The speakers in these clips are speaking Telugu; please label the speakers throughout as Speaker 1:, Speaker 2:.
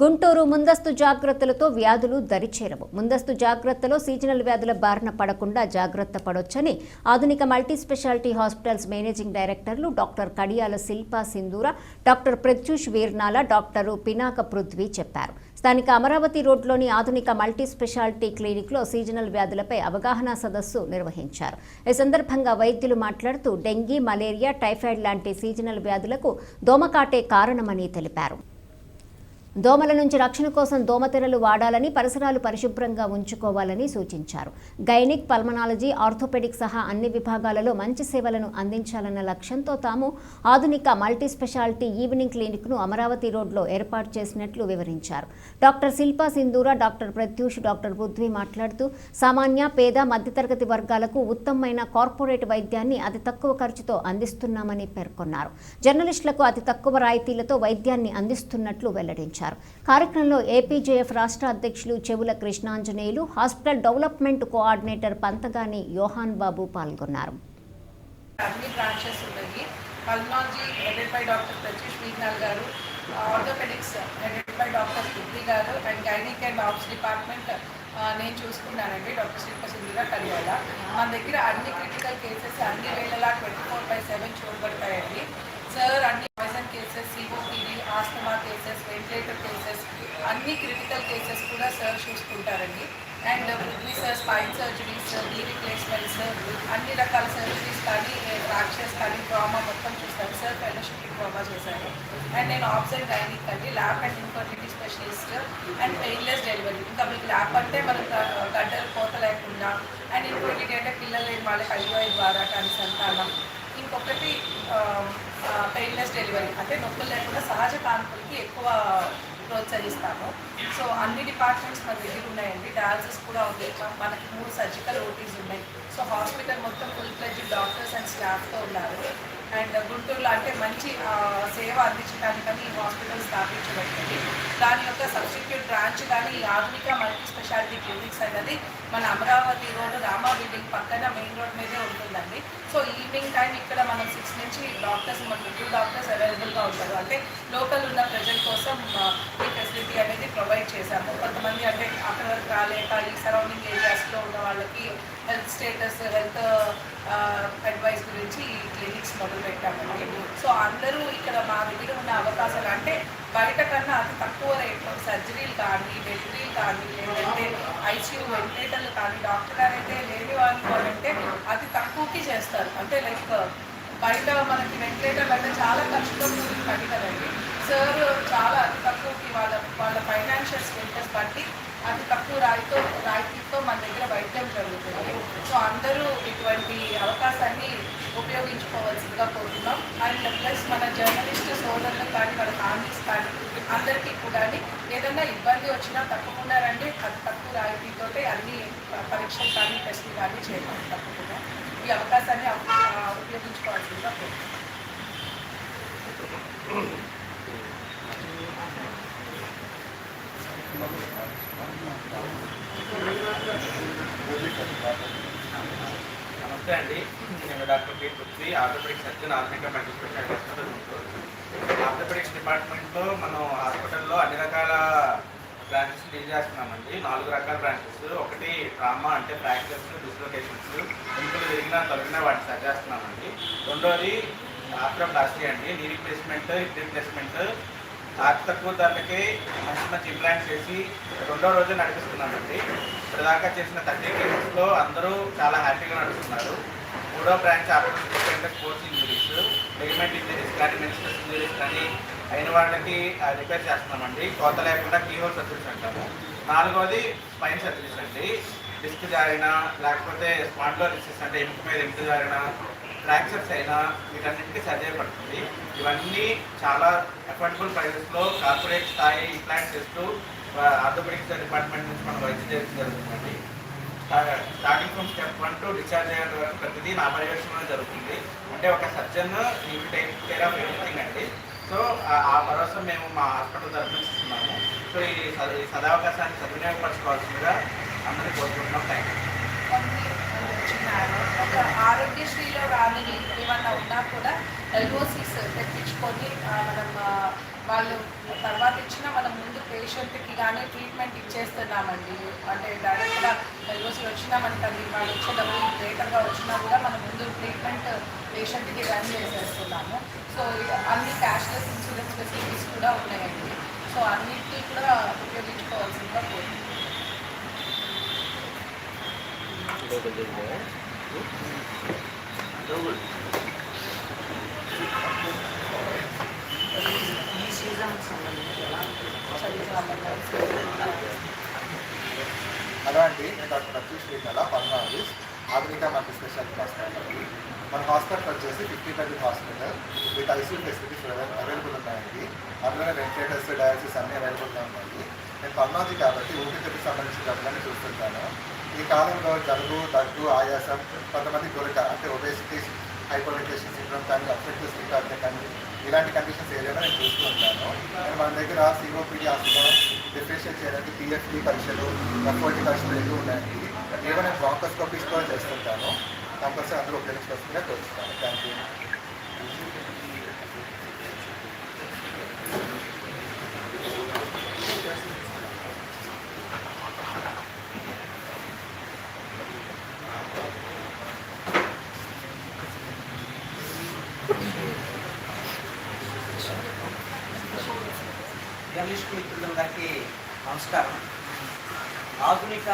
Speaker 1: గుంటూరు ముందస్తు జాగ్రత్తలతో వ్యాధులు దరిచేరవు. ముందస్తు జాగ్రత్తలో సీజనల్ వ్యాధుల బారిన పడకుండా జాగ్రత్త పడొచ్చని Aadhunika multi specialty hospitals managing డైరెక్టర్లు doctor Kadiyala Shilpa Sindhura doctor Pratyush Veernala doctor Pinaka Prithvi చెప్పారు. స్థానిక అమరావతి రోడ్లోని ఆధునిక మల్టీ స్పెషాలిటీ క్లినిక్లో సీజనల్ వ్యాధులపై అవగాహన సదస్సు నిర్వహించారు. ఈ సందర్భంగా వైద్యులు మాట్లాడుతూ డెంగీ మలేరియా టైఫాయిడ్ లాంటి సీజనల్ వ్యాధులకు దోమకాటే కారణమని తెలిపారు. దోమల నుంచి రక్షణ కోసం దోమతెరలు వాడాలని పరిసరాలు పరిశుభ్రంగా ఉంచుకోవాలని సూచించారు. గైనిక్ పల్మనాలజీ ఆర్థోపెడిక్ సహా అన్ని విభాగాలలో మంచి సేవలను అందించాలన్న లక్ష్యంతో తాము ఆధునిక మల్టీ స్పెషాలిటీ ఈవినింగ్ క్లినిక్ను అమరావతి రోడ్లో ఏర్పాటు చేసినట్లు వివరించారు. Doctor Shilpa Sindhura doctor Pratyush doctor Prithvi మాట్లాడుతూ సామాన్య పేద మధ్యతరగతి వర్గాలకు ఉత్తమమైన కార్పొరేట్ వైద్యాన్ని అతి తక్కువ ఖర్చుతో అందిస్తున్నామని పేర్కొన్నారు. జర్నలిస్టులకు అతి తక్కువ రాయితీలతో వైద్యాన్ని అందిస్తున్నట్లు వెల్లడించారు. కార్యక్రమంలో ఏపీజేఎఫ్ రాష్ట్ర అధ్యక్షులు Chevula Krishnanjaneyulu hospital development coordinator Panthagani Yohan Babu పాల్గొన్నారు.
Speaker 2: అన్ని బ్రాంచెస్ ఉన్నాయి. Pulmonology headed by doctor Prajesh Meenal garu orthopaedics headed by doctor Siddhi garu and gynaec and obs department నేను చూసుకున్నానండి. డాక్టర్ శిల్ప సింధుగా కలివాల. మన దగ్గర అన్ని క్రిటికల్ కేసెస్ అన్ని వేళలా ట్వంటీ ఫోర్ బై సెవెన్ చూడబడతాయండి. సార్ అన్ని poison cases COP asthma cases ventilator cases అన్ని క్రిటికల్ కేసెస్ కూడా sir చూసుకుంటారండి. And kidney sir spine surgeries knee replacements అన్ని రకాల సర్జరీస్ కానీ ఫ్రాక్చర్స్ కానీ ట్రామా మొత్తం చూస్తారు సార్ ఫెలోషిప్ ట్రామా చేశారు. అండ్ నేను ఆబ్సెంట్ గైనిక్ అండి lab and infertility specialist and painless delivery. ఇంకా మీకు ల్యాబ్ అంటే మనం గడ్డలు కోత లేకుండా అండ్ ఇన్ఫర్టిలిటీ అంటే పిల్లలు లేని వాళ్ళకి ఐఓఐ ద్వారా కానీ సంతానం. ఇంకొకటి పెయిన్లెస్ డెలివరీ అంటే నొప్పులు లేకుండా సహజ కాన్పులకి ఎక్కువ ప్రోత్సహిస్తాము. సో అన్ని డిపార్ట్మెంట్స్ మన దగ్గర ఉన్నాయండి. డయాలసిస్ కూడా ఉంది. మనకి మూడు సర్జికల్ ఓటీస్ ఉన్నాయి. సో హాస్పిటల్ మొత్తం ఫుల్ ఫ్లెడ్జ్ డాక్టర్స్ అండ్ స్టాఫ్తో ఉన్నారు. అండ్ గుంటూరులో అంటే మంచి సేవ అందించడానికని ఈ హాస్పిటల్ స్థాపించబడింది. దాని యొక్క సబ్స్టిట్యూట్ బ్రాంచ్ కానీ ఆధునిక మల్టీ స్పెషాలిటీ క్లినిక్స్ అనేది మన అమరావతి రోడ్ రామా బిల్డింగ్ పక్కన మెయిన్ రోడ్ మీదే ఉంటుందండి. సో ఈవినింగ్ టైం ఇక్కడ మనం సిక్స్ నుంచి డాక్టర్స్ మన టూ డాక్టర్స్ అవైలబుల్గా ఉంటారు. అంటే లోకల్ ఉన్న ప్రజల కోసం ఈ ఫెసిలిటీ అనేది ప్రొవైడ్ చేశాము. కొంతమంది అంటే అక్కడ వరకు రాలేక ఈ సరౌండింగ్ ఏరియాస్లో ఉన్న వాళ్ళకి హెల్త్ స్టేటస్ హెల్త్ అడ్వైస్ గురించి ఈ క్లినిక్స్ మొదలు పెట్టాము సో అందరూ ఇక్కడ మా దగ్గర ఉన్న అవకాశాలు అంటే బయట కన్నా అతి తక్కువ రేట్లో సర్జరీలు కానీ డెలివరీలు కానీ లేదంటే ఐసీయూ వెంటిలేటర్లు కానీ డాక్టర్ గారు అయితే లేని వాళ్ళంటే అతి తక్కువకి చేస్తారు. అంటే లైక్ బయట మనకి వెంటిలేటర్ అంటే చాలా ఖర్చుతో కూడిన పని కదండి. సార్ చాలా అతి తక్కువకి వాళ్ళ వాళ్ళ ఫైనాన్షియల్ స్టేటస్ బట్టి అతి తక్కువ రాయితో రాయితీతో మన దగ్గర వైద్యం జరుగుతుంది. సో అందరూ ఇటువంటి అవకాశాన్ని ఉపయోగించుకోవాల్సిందిగా కోరుతున్నాం. అండ్ ప్లస్ మన జర్నలిస్ట్ సోదరులకు కానీ మన ఫ్యామిలీస్ కానీ అందరికీ కూడా ఏదైనా ఇబ్బంది వచ్చినా తప్పకుండా రండి. అతి తక్కువ రాయితీతో అన్ని పరీక్షలు కానీ టెస్టులు కానీ చేయాలి తప్పకుండా ఈ అవకాశాన్ని ఉపయోగించుకోవాల్సిందిగా కోరుతున్నాం.
Speaker 3: నమస్తే అండి. నేను doctor P Prithvi orthopaedic surgeon Adhunika multi speciality hospital Guntur orthopaedics డిపార్ట్మెంట్లో మనం హాస్పిటల్లో అన్ని రకాల బ్రాంచెస్ డీల్ చేస్తున్నామండి. నాలుగు రకాల బ్రాంచెస్. ఒకటి ట్రామా అంటే ఫ్రాక్చర్స్ డిస్లొకేషన్స్. ఇంట్లో జరిగిన తొలగిన వాటిని సరిచేస్తున్నామండి రెండోది ఆర్థ్రోప్లాస్టీ అండి. నీ రిప్లేస్మెంట్ హిప్ రిప్లేస్మెంట్ తక్కువ ధరలకి మంచి మంచి ఇంప్లాంట్స్ చేసి రెండో రోజు నడిపిస్తున్నామండి. ఇప్పటిదాకా చేసిన థర్టీ కేసెస్లో అందరూ చాలా హ్యాపీగా నడుస్తున్నారు. మూడో branch operation sports injuries ligament injuries కానీ మెన్స్ట్రస్ ఇంజరీస్ కానీ అయిన వాళ్ళకి రిపేర్ చేస్తున్నామండి. కోత లేకుండా కీహోల్ సర్జరీస్ అంటాము. నాలుగోది స్పైన్ సర్జరీస్ అండి. డిస్క్ జారినా లేకపోతే స్పాండ్లోలిసిస్ అంటే ఇంటి మీద ఇంటి జారినా ఫ్రాక్చర్స్ అయినా వీటన్నిటికీ సహాయపడుతుంది పడుతుంది. ఇవన్నీ చాలా అఫోర్డబుల్ ప్రైజెస్లో కార్పొరేట్ స్థాయి ఇంప్లాంట్ చేస్తూ ఆర్థోపెడిక్స్ డిపార్ట్మెంట్ నుంచి మనం వైద్యం చేయడం జరుగుతుందండి. Starting from step one to discharge అయ్యేంత వరకు ప్రతిదీ నా పర్యవేక్షణలో జరుగుతుంది. అంటే ఒక సర్జన్ ఈ టేక్ కేర్ ఆఫ్ ఎవ్రీథింగ్ అండి. సో ఆ- భరోసా మేము మా హాస్పిటల్ తరఫున ఇస్తున్నాము. సో ఈ సద- సదావకాశాన్ని సద్వినియోగపరచుకోవాల్సిందిగా అందరికీ కోరుకుంటున్నాం. థ్యాంక్ యూ
Speaker 2: వచ్చినారు ఒక ఆరోగ్యశ్రీలో రాని ఏమన్నా ఉన్నా కూడా ఎల్ఓసీస్ తెప్పించుకొని మనం వాళ్ళు తర్వాత ఇచ్చిన మనం ముందు పేషెంట్కి కానీ ట్రీట్మెంట్ ఇచ్చేస్తున్నామండి. అంటే డైరెక్ట్గా రోజు వచ్చినామంటండి వాళ్ళు వచ్చే డబ్బులు గ్రేటర్గా వచ్చినా కూడా మనం ముందు ట్రీట్మెంట్ పేషెంట్కి రన్ చేసేస్తున్నాము. సో అన్ని క్యాష్లెస్ ఇన్సూరెన్స్ ఫెసిలిటీస్ కూడా ఉన్నాయండి. సో అన్నిటికీ కూడా ఉపయోగించుకోవాల్సిందిగా కోరుతున్నాను
Speaker 4: ఈ సీజన్కి సంబంధించి ఎలా
Speaker 5: అండి నేను డాక్టర్ అబ్దుల్ శ్రీకళ పల్నాలిస్ ఆధునిక మల్టీ స్పెషాలిటీ హాస్పిటల్. అండి మన హాస్పిటల్ వచ్చేసి fifty thirty hospital. With ICU facilities available ఉన్నాయండి. అందులోనే వెంటిలేటర్స్ డయాలసిస్ అన్నీ అవైలబుల్గా ఉన్నాయి నేను పల్నాజీ కాబట్టి ఊపిరితిత్తుకు సంబంధించిన జబ్బులన్నీ చూస్తుంటాను. ఈ కాలంలో జలుబు దగ్గు ఆయాసం కొంతమంది దొరక అంటే ఒబేసిటీస్ హైపోలిటేషన్ సిండ్రోమ్ కానీ అఫెక్టివ్ స్లీప్ అంటే కానీ ఇలాంటి కండిషన్స్ ఏదైనా నేను చూస్తూ ఉంటాను. నేను మన దగ్గర సిఓపిడి హాస్పిటల్ డిఫరెన్షియేట్ చేయడానికి పిఎఫ్డి పరీక్షలు ఎఫ్ఓటి పరీక్షలు ఎక్కువ ఉన్నాయండి. ఏమైనా బ్రాంకోస్కోపీస్ కూడా చేస్తుంటాను. కంపల్సరీ అందరూ ఉపయోగించుకోవాల్సిందిగా కోరుతున్నాను థ్యాంక్ యూ
Speaker 4: జర్నలిస్ట్ మిత్రులందరికీ నమస్కారం. ఆధునిక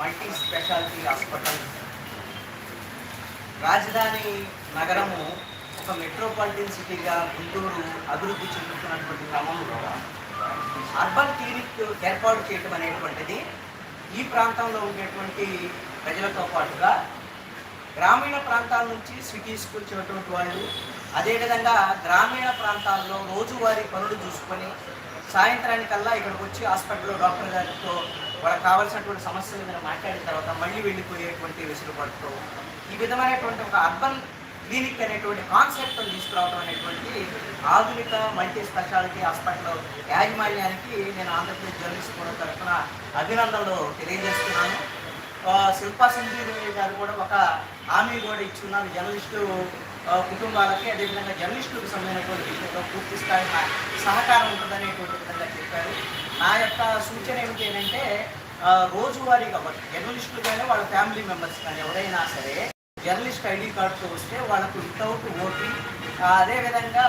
Speaker 4: మల్టీ స్పెషాలిటీ హాస్పిటల్. రాజధాని నగరము ఒక మెట్రోపాలిటన్ సిటీగా గుంటూరు అభివృద్ధి చెందుతున్నటువంటి క్రమంలో అర్బన్ క్లినిక్ ఏర్పాటు చేయడం అనేటువంటిది ఈ ప్రాంతంలో ఉండేటువంటి ప్రజలతో పాటుగా గ్రామీణ ప్రాంతాల నుంచి స్వీకరించుకొచ్చినటువంటి వాళ్ళు అదేవిధంగా గ్రామీణ ప్రాంతాల్లో రోజువారీ పనులు చూసుకొని సాయంత్రానికల్లా ఇక్కడికి వచ్చి హాస్పిటల్లో డాక్టర్ గారితో వాళ్ళకి కావాల్సినటువంటి సమస్యల మీద మాట్లాడిన తర్వాత మళ్ళీ వెళ్ళిపోయేటువంటి వెసులుబాటుతో ఈ విధమైనటువంటి ఒక అర్బన్ క్లినిక్ అనేటువంటి కాన్సెప్ట్ తీసుకురావడం అనేటువంటి ఆధునిక మల్టీ స్పెషాలిటీ హాస్పిటల్ యాజమాన్యానికి నేను ఆంధ్రప్రదేశ్ జర్నలిస్ట్ కూడా తరఫున అభినందనలు తెలియజేస్తున్నాను. శిల్పా సింధూరి గారు కూడా ఒక హామీ కూడా ఇచ్చున్నారు. జర్నలిస్టు కుటుంబాలకి అదేవిధంగా జర్నలిస్టులకు సంబంధించినటువంటి విషయంలో పూర్తి స్థాయి సహకారం ఉంటుందనేటువంటి విధంగా చెప్పారు. నా యొక్క సూచన ఏమిటి ఏంటంటే రోజువారీగా జర్నలిస్టులు కానీ వాళ్ళ ఫ్యామిలీ మెంబర్స్ కానీ ఎవరైనా సరే జర్నలిస్ట్ ఐడి కార్డుతో వస్తే వాళ్ళకు వితౌట్ ఓటీ అదేవిధంగా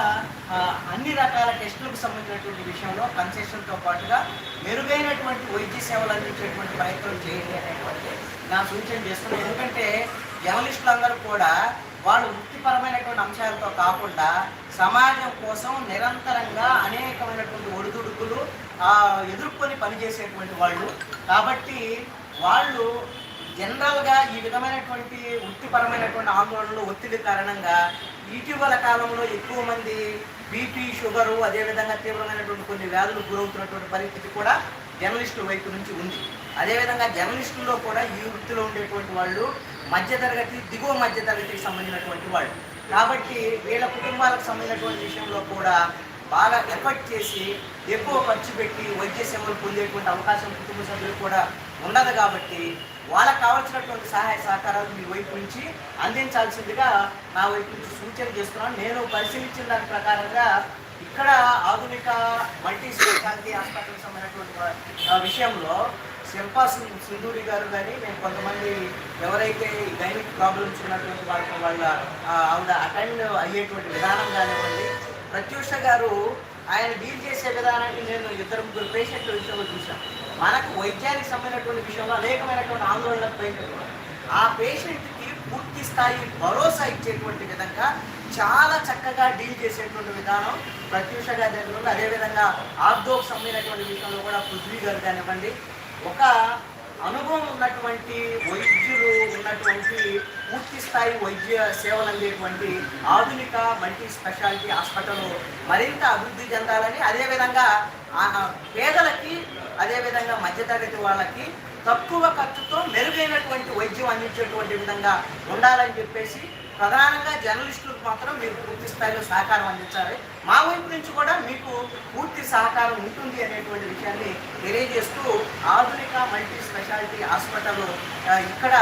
Speaker 4: అన్ని రకాల టెస్టులకు సంబంధించినటువంటి విషయంలో కన్సెషన్తో పాటుగా మెరుగైనటువంటి వైద్య సేవలు అందించేటువంటి ప్రయత్నం చేయండి అనేటువంటి నా సూచన చేస్తున్నాను. ఎందుకంటే జర్నలిస్టులందరూ కూడా వాళ్ళు వృత్తిపరమైనటువంటి అంశాలతో కాకుండా సమాజం కోసం నిరంతరంగా అనేకమైనటువంటి ఒడిదుడుకులు ఎదుర్కొని పనిచేసేటువంటి వాళ్ళు. కాబట్టి వాళ్ళు జనరల్గా ఈ విధమైనటువంటి వృత్తిపరమైనటువంటి ఆందోళనలు ఒత్తిడి కారణంగా ఇటీవల కాలంలో ఎక్కువ మంది బీపీ షుగరు అదేవిధంగా తీవ్రమైనటువంటి కొన్ని వ్యాధులు గురవుతున్నటువంటి పరిస్థితి కూడా జర్నలిస్టుల వైపు నుంచి ఉంది. అదేవిధంగా జర్నలిస్టుల్లో కూడా ఈ వృత్తిలో ఉండేటువంటి వాళ్ళు మధ్యతరగతి దిగువ మధ్యతరగతికి సంబంధించినటువంటి వాళ్ళు. కాబట్టి వీళ్ళ కుటుంబాలకు సంబంధించినటువంటి విషయంలో కూడా బాగా ఎఫర్ట్ చేసి ఎక్కువ ఖర్చు పెట్టి వైద్య సేవలు పొందేటువంటి అవకాశం కుటుంబ సభ్యులు కూడా ఉండదు కాబట్టి వాళ్ళకి కావాల్సినటువంటి సహాయ సహకారాలు మీ వైపు నుంచి అందించాల్సిందిగా నా వైపు నుంచి సూచన చేస్తున్నాను. నేను పరిశీలించిన దాని ప్రకారంగా ఇక్కడ ఆధునిక మల్టీ స్పెషాలిటీ హాస్పిటల్ సంబంధించినటువంటి విషయంలో శిల్పా సింధూరి గారు కానీ నేను కొంతమంది ఎవరైతే గైనిక్ ప్రాబ్లమ్స్ ఉన్నటువంటి వాళ్ళ వాళ్ళ ఆవిడ అటెండ్ అయ్యేటువంటి విధానం కానివ్వండి. ప్రత్యూష గారు ఆయన డీల్ చేసే విధానాన్ని నేను ఇద్దరు ముగ్గురు పేషెంట్ల విషయంలో చూశాను మనకు వైద్యానికి సంబంధించినటువంటి విషయంలో అనేకమైనటువంటి ఆందోళనకు పేషెంట్ ఆ పేషెంట్కి పూర్తి స్థాయి భరోసా ఇచ్చేటువంటి విధంగా చాలా చక్కగా డీల్ చేసేటువంటి విధానం ప్రత్యూష గారి దగ్గర ఉంది. అదేవిధంగా ఆర్దోకు సంబంధించినటువంటి విషయంలో కూడా పృథ్వీ గారు కానివ్వండి. ఒక అనుభవం ఉన్నటువంటి వైద్యులు ఉన్న పూర్తి స్థాయి వైద్య సేవలు అందేటువంటి ఆధునిక మల్టీ స్పెషాలిటీ హాస్పిటల్ మరింత అభివృద్ధి చెందాలని అదేవిధంగా పేదలకి అదేవిధంగా మధ్యతరగతి వాళ్ళకి తక్కువ ఖర్చుతో మెరుగైనటువంటి వైద్యం అందించేటువంటి విధంగా ఉండాలని చెప్పేసి ప్రధానంగా జర్నలిస్టులకు మాత్రం మీరు పూర్తి స్థాయిలో సహకారం అందించాలి. మా వైపు నుంచి కూడా మీకు పూర్తి సహకారం ఉంటుంది అనేటువంటి విషయాన్ని తెలియజేస్తూ ఆధునిక మల్టీ స్పెషాలిటీ హాస్పిటల్ ఇక్కడ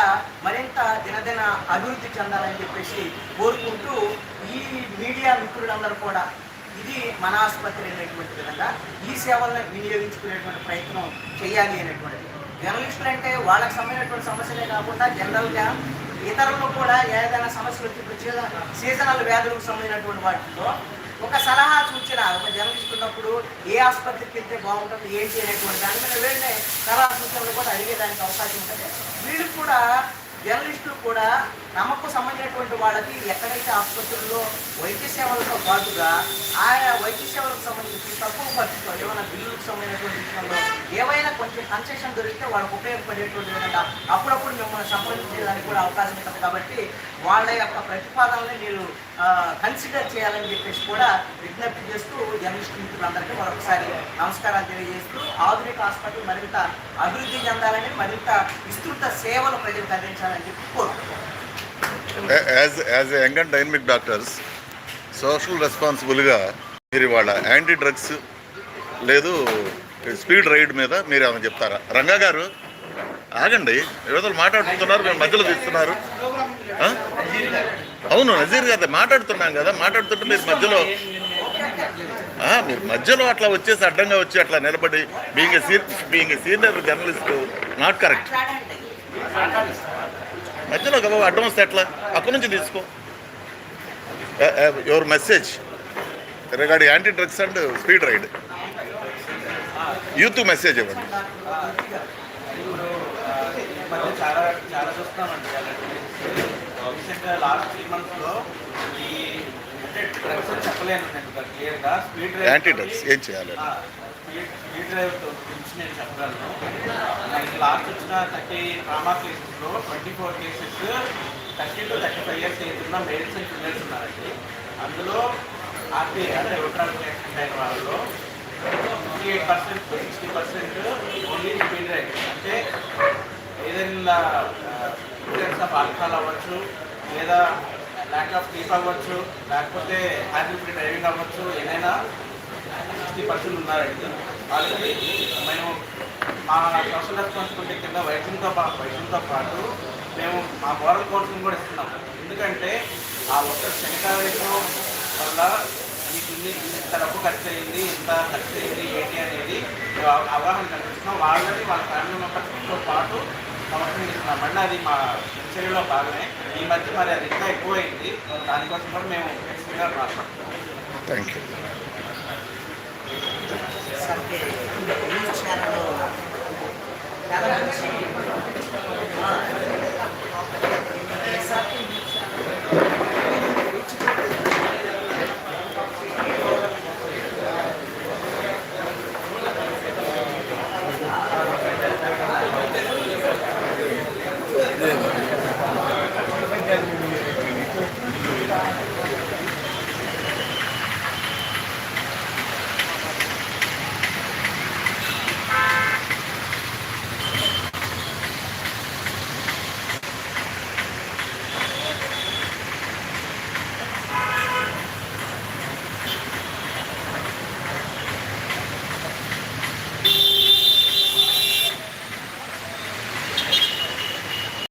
Speaker 4: మరింత దినదిన అభివృద్ధి చెందాలని చెప్పేసి కోరుకుంటూ ఈ మీడియా మిత్రులందరూ కూడా ఇది మన ఆసుపత్రి అనేటువంటి విధంగా ఈ సేవలను వినియోగించుకునేటువంటి ప్రయత్నం చేయాలి అనేటువంటిది. జర్నలిస్టులు అంటే వాళ్ళకి సంబంధించినటువంటి సమస్యలే కాకుండా జనరల్గా ఇతరులు కూడా ఏదైనా సమస్యలు వచ్చి ఇప్పుడు సీజనల్ వ్యాధులకు సంబంధించినటువంటి వాటిలో ఒక సలహా సూచన ఒక జర్నలిస్ట్ ఉన్నప్పుడు ఏ ఆసుపత్రికి వెళ్తే బాగుంటుంది ఏంటి అనేటువంటి దాని మీద వెళ్ళే సలహా సూచనలు కూడా అడిగేదానికి అవకాశం ఉంటుంది. వీళ్ళు కూడా జర్నలిస్టులు కూడా తమకు సంబంధించినటువంటి వాళ్ళకి ఎక్కడైతే ఆసుపత్రుల్లో వైద్య సేవలతో పాటుగా ఆయా వైద్య సేవలకు సంబంధించి తక్కువ ఖర్చుతో ఏమైనా బిల్లులకు సంబంధించినటువంటి విషయంలో ఏవైనా కొంచెం కన్సెషన్ దొరికితే వాళ్ళకు ఉపయోగపడేటువంటి విధంగా అప్పుడప్పుడు మిమ్మల్ని సంప్రదించేదానికి కూడా అవకాశం ఉంటుంది కాబట్టి వాళ్ళ యొక్క ప్రతిపాదనని మీరు కన్సిడర్ చేయాలని చెప్పేసి కూడా విజ్ఞప్తి చేస్తూ జర్నలిస్ట్ మిత్రులందరికీ మరొకసారి నమస్కారాలు తెలియజేస్తూ ఆధునిక హాస్పిటల్ మరింత అభివృద్ధి చెందాలని మరింత విస్తృత సేవలు ప్రజలకు అందించాలని చెప్పి కోరుకుంటున్నాను.
Speaker 6: As as a young and dynamic doctors social రెస్పాన్సిబుల్గా మీరు ఇవాళ యాంటీ డ్రగ్స్ లేదు స్పీడ్ రైడ్ మీద మీరు ఏమైనా చెప్తారా? రంగా గారు ఆగండి. ఏదో మాట్లాడుతున్నారు మేము మధ్యలో తీస్తున్నారు. అవును నజీర్ గారు మాట్లాడుతున్నాం కదా మాట్లాడుతుంటే మీరు మధ్యలో మీరు మధ్యలో అట్లా వచ్చేసి అడ్డంగా వచ్చి అట్లా నిలబడి being see being senior journalist not correct మధ్యలో గబా అడ్వాన్స్ ఎట్లా? అక్కడి నుంచి తీసుకో. Your message regard anti drugs and speed ride youth message ఇవ్వండి
Speaker 3: చాలా చాలా రీసెంట్గా లాస్ట్ త్రీ మంత్స్లో ఈ చెప్పలేను క్లియర్గా స్పీడ్
Speaker 6: యాంటీ డ్రగ్స్ ఏం చేయాలి?
Speaker 3: స్పీడ్ స్పీడ్ డ్రైవ్ గురించి నేను చెప్పగలను. మనకి లాస్ట్ వచ్చిన థర్టీ ట్రామా కేసెస్లో twenty four cases thirty to thirty five years ఉన్న మేల్స్ అండ్ ఫిమేల్స్ ఉన్నారండి. అందులో ఆర్టీ అంటే న్యూట్రల్ యాక్సిడెంట్ అయిన వాళ్ళలో fifty eight percent sixty percent only speed drive అంటే ఏదైనా ఇన్ఫ్లుయెన్స్ ఆఫ్ ఆల్కహాల్ అవ్వచ్చు లేదా ల్యాక్ ఆఫ్ స్లీప్ అవ్వచ్చు లేకపోతే హ్యాండిల్ ఫ్రీ డ్రైవింగ్ అవ్వచ్చు ఏదైనా సిక్స్టీ పర్సెంట్ ఉన్నారండి వాళ్ళకి మేము మా సోషల్ రెస్పాన్సిబిలిటీ కింద వైద్యంతో వైద్యంతో పాటు మేము మా మోరల్ కౌన్సిలింగ్ కూడా ఇస్తున్నాం. ఎందుకంటే ఆ ఒక్క శనికావేశం వల్ల మీకు ఇన్ని ఇంత డబ్బు ఖర్చు అయింది ఇంత ఖర్చు అయింది ఏంటి అనేది అవగాహన కల్పిస్తున్నాం. వాళ్ళని వాళ్ళ ఫ్యామిలీ మెంబర్స్తో పాటు సమర్థన మళ్ళీ అది మా చర్యలో భాగమే. ఈ మధ్య మరి అది ఇంకా ఎక్కువైంది. దానికోసం కూడా మేము ఖచ్చితంగా మాట్లాడుతున్నాం
Speaker 6: థ్యాంక్ యూ
Speaker 4: bastante